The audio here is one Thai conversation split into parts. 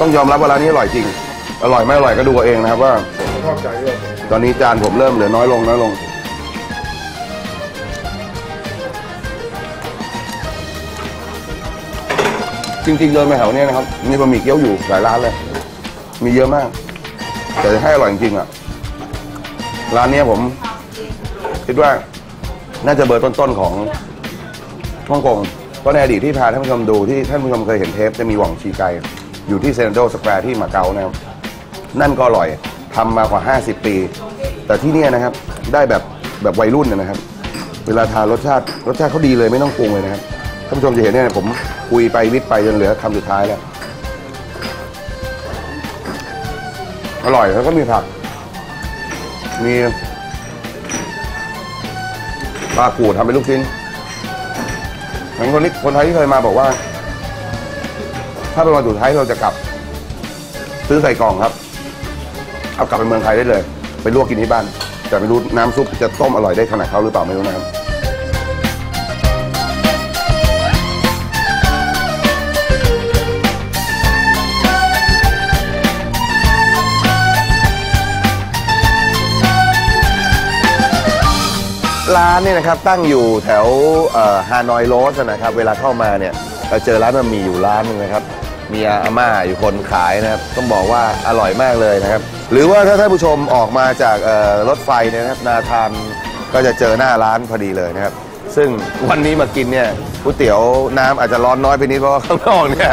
ต้องยอมรับว่าร้านนี้อร่อยจริง อร่อยไม่อร่อยก็ดูเอาเองนะครับว่าผมชอบใจด้วยตอนนี้จานผมเริ่มเหลือน้อยลงน้อยลง จริงๆเดินไปแถวเนี้ยนะครับ มีบะหมี่เกี๊ยวอยู่หลายร้านเลย มีเยอะมาก แต่ให้อร่อยจริงๆอะ ร้านเนี้ยผม คิดว่าน่าจะเบอร์ต้นๆของฮ่องกงเพราะในอดีตที่พาท่านผู้ชมดูที่ท่านผู้ชมเคยเห็นเทปจะมีหว่องชีไก อยู่ที่เซนโดสแควร์ที่มาเก๊านะครับ นั่นก็อร่อยทำมากว่า 50 ปี แต่ที่เนี่ยนะครับได้แบบแบบวัยรุ่นนะครับ เวลาทานรสชาติรสชาติเขาดีเลยไม่ต้องปรุงเลยนะครับท่านผู้ชมจะเห็นเนี่ยผมคุยไปวิทย์ไปจนเหลือคำสุดท้ายแล้วอร่อยแล้วก็มีผัก มีปลาขูดทำเป็นลูกชิ้นเหมือนคนที่คนไทยที่เคยมาบอกว่า ถ้าเป็นวันสุดท้ายเราจะกลับ ซื้อใส่กล่องครับ เอากลับไปเมืองไทยได้เลย ไปลวกกินที่บ้าน แต่ไม่รู้น้ำซุปจะต้มอร่อยได้ขนาดเขาหรือเปล่าไม่รู้นะครับร้านเนี่ยนะครับตั้งอยู่แถวฮานอยโรสนะครับ เวลาเข้ามาเนี่ยเราเจอร้านบะหมี่อยู่ร้านหนึงนะครับ มีอาม่าอยู่คนขายนะครับ ต้องบอกว่าอร่อยมากเลยนะครับ หรือว่าถ้าท่านผู้ชมออกมาจากรถไฟเนี่ยนะครับนาทานก็จะเจอหน้าร้านพอดีเลยนะครับ ซึ่งวันนี้มากินเนี่ยก๋วยเตี๋ยวน้ำอาจจะร้อนน้อยไปนิดเพราะข้างนอกเนี่ย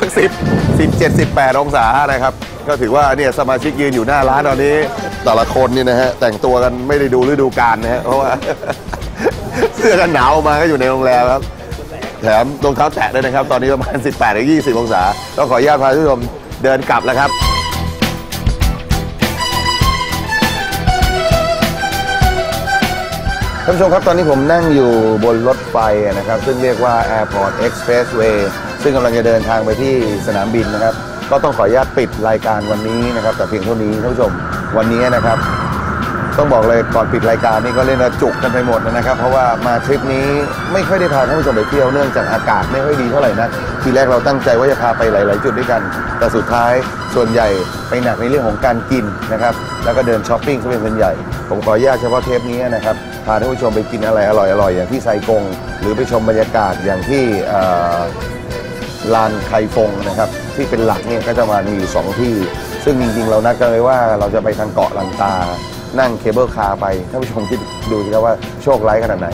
สักสิบสิบเจ็ดสิบแปดองศานะครับ ก็ถือว่าเนี่ยสมาชิกยืนอยู่หน้าร้านตอนนี้ แต่ละคนนี่นะฮะแต่งตัวกันไม่ได้ดูฤดูกาลนะฮะเพราะว่าเสื้อกันหนาวมาก็อยู่ในโรงแรมครับ ถมรองเท้าแตะด้วยนะครับ ตอนนี้ประมาณ 18หรือ20 องศาต้องขออนุญาตพาท่านผู้ชมเดินกลับแล้วครับท่านผู้ชมครับตอนนี้ผมนั่งอยู่บนรถไฟนะครับ ซึ่งเรียกว่า Airport Expressway ซึ่งกำลังจะเดินทางไปที่สนามบินนะครับ ก็ต้องขออนุญาตปิดรายการวันนี้นะครับ แต่เพียงเท่านี้ท่านผู้ชมวันนี้นะครับ ต้องบอกเลยก่อนปิดรายการนี่ก็เล่นจุกกันไปหมดนะครับ เพราะว่ามาทริปนี้ไม่ค่อยได้พาท่านผู้ชมไปเที่ยวเนื่องจากอากาศไม่ค่อยดีเท่าไหร่นะทีแรกเราตั้งใจว่าจะพาไปหลาย ๆ จุดด้วยกัน แต่สุดท้ายส่วนใหญ่ไปหนักในเรื่องของการกินนะครับแล้วก็เดินช้อปปิ้งซะเป็นส่วนใหญ่ ผมขออนุญาตเฉพาะเทปนี้นะครับพาท่านผู้ชมไปกินอะไรอร่อย ๆ อย่างที่ไซกง หรือไปชมบรรยากาศอย่างที่ลานไคฟงนะครับที่เป็นหลักเนี่ยก็จะมามีอยู่สองที่ ซึ่งจริง ๆ เรานัดกันไว้ว่าเราจะไปทางเกาะลันตา นั่งเคเบิลคาร์ไปท่านผู้ชมคิดดูสิครับว่าโชคร้ายขนาดไหน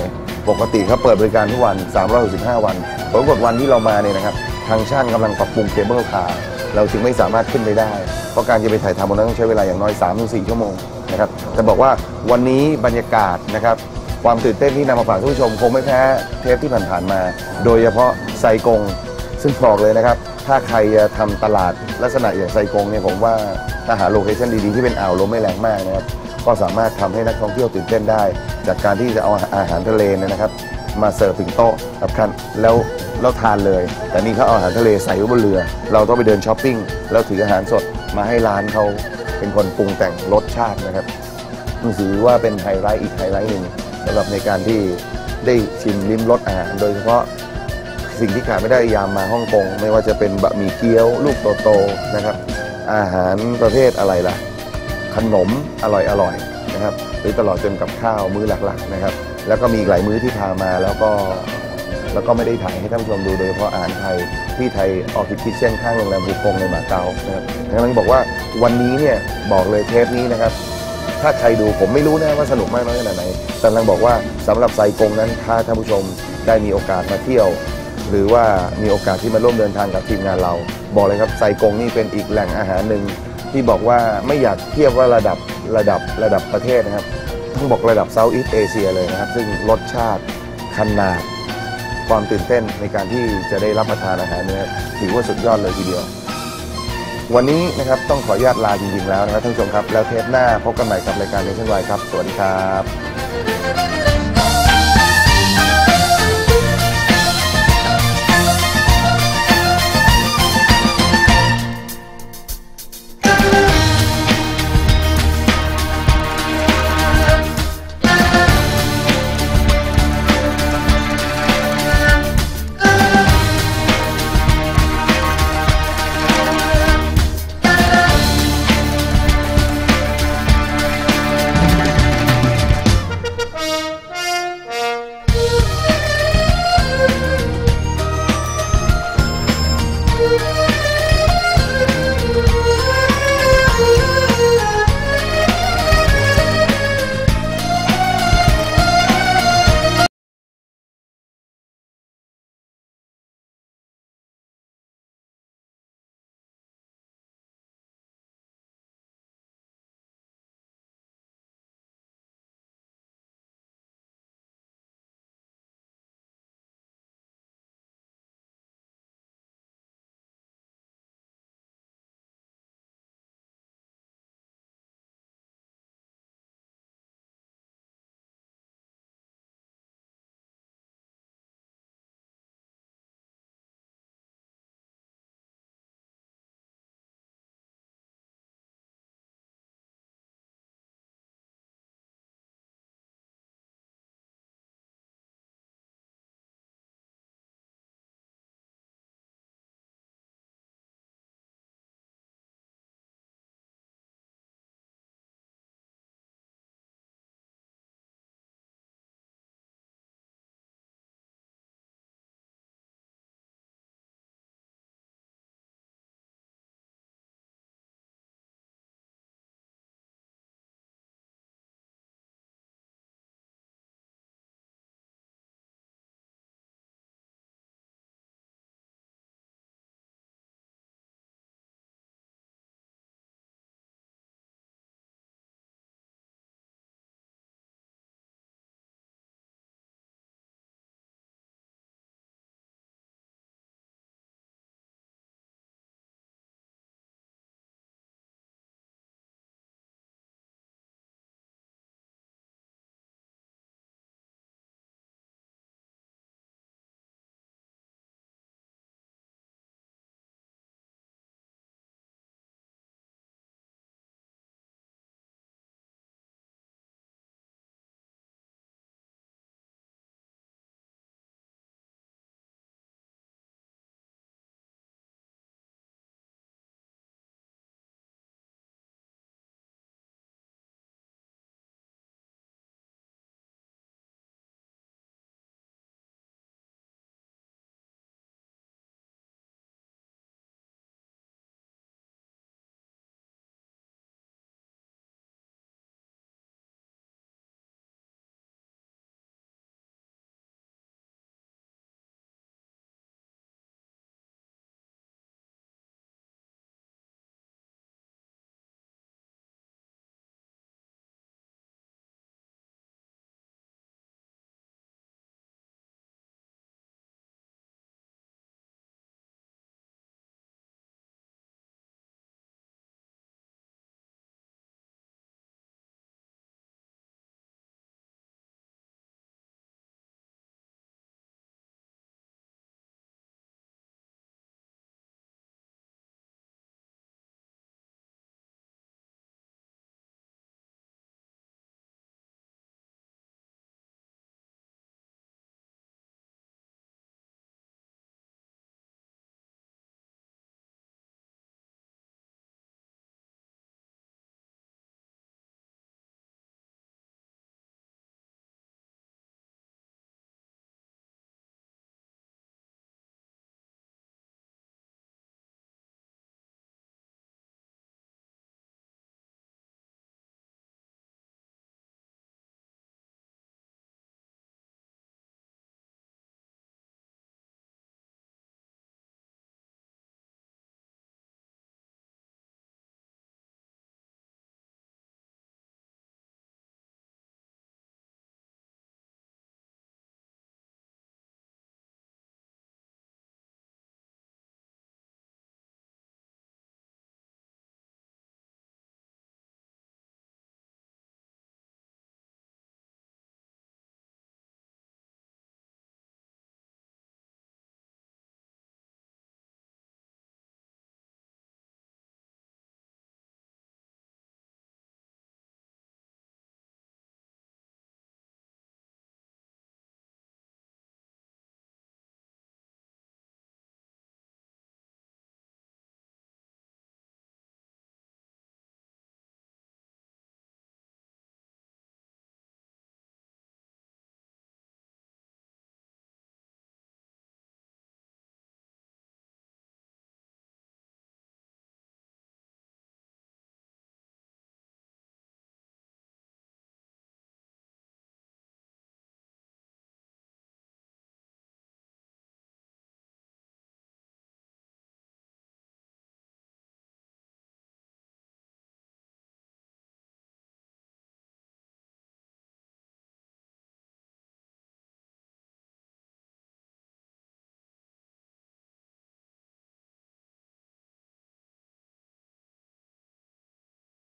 ปกติเขาเปิดบริการทุกวัน 365 วันปรากฏวันที่เรามาเนี่ยนะครับ ทางช่างกำลังปรับปรุงเคเบิลคาร์เราจึงไม่สามารถขึ้นไปได้ เพราะการจะไปถ่ายทำบนนั้นต้องใช้เวลาอย่างน้อย 3-4 ชั่วโมงนะครับแต่บอกว่าวันนี้บรรยากาศนะครับความตื่นเต้นที่นำมาฝากท่านผู้ชมคงไม่แพ้เทปที่ผ่านๆมา โดยเฉพาะไซกง ซึ่งบอกเลยนะครับ ถ้าใครจะทำตลาดลักษณะอย่างไซกงเนี่ยผมว่าถ้าหาโลเคชั่นดีๆ ที่เป็นอ่าวลมไม่แรงมากนะครับ ก็สามารถทำให้นักท่องเที่ยวตื่นเต้นได้ จากการที่จะเอาอาหารทะเลนะครับ มาเสิร์ฟถึงโต๊ะกับคันแล้วแล้วทานเลย แต่นี่เขาเอาอาหารทะเลใส่ไว้บนเรือ เราต้องไปเดินช้อปปิ้งแล้วถืออาหารสดมาให้ร้านเขาเป็นคนปรุงแต่งรสชาตินะครับถือว่าเป็นไฮไลท์อีกไฮไลท์หนึ่งสำหรับในการที่ได้ชิมลิ้มรสอาหาร โดยเฉพาะสิ่งที่ขาดไม่ได้ยามมาฮ่องกง ไม่ว่าจะเป็นบะหมี่เกี๊ยว ลูกโตๆนะครับ อาหารประเภทอะไรล่ะ ขนมอร่อยๆนะครับหรือตลอดจนกับข้าวมื้อหลักๆนะครับแล้วก็มีอีกหลายมื้อที่พามาแล้วก็แล้วก็ไม่ได้ถ่ายให้ท่านผู้ชมดูโดยเฉพาะอาหารไทยที่ไทยออคิดคิเช่นข้างโรงแรมภูกงในมาเก๊านะครับดังนั้นบอกว่าวันนี้เนี่ยบอกเลยเทปนี้นะครับถ้าใครดูผมไม่รู้นะว่าสนุกมากน้อยขนาดไหนแต่ลังบอกว่าสำหรับไซกงนั้นถ้าท่านผู้ชมได้มีโอกาสมาเที่ยว หรือว่ามีโอกาสที่มาร่วมเดินทางกับทีมงานเรา บอกเลยครับไซกงนี่เป็นอีกแหล่งอาหารหนึ่ง ที่บอกว่าไม่อยากเทียบว่าระดับระดับระดับประเทศนะครับต้องบอกระดับเซาท์อีสเอเชียเลยนะครับ ซึ่งรสชาติขนาดความตื่นเต้นในการที่จะได้รับประทานอาหารเนี่ยถือว่าสุดยอดเลยทีเดียว วันนี้นะครับต้องขออนุญาตลาจริงๆแล้วนะครับท่านผู้ชมครับ แล้วเทปหน้าพบกันใหม่กับรายการเนชั่นไวครับ สวัสดีครับ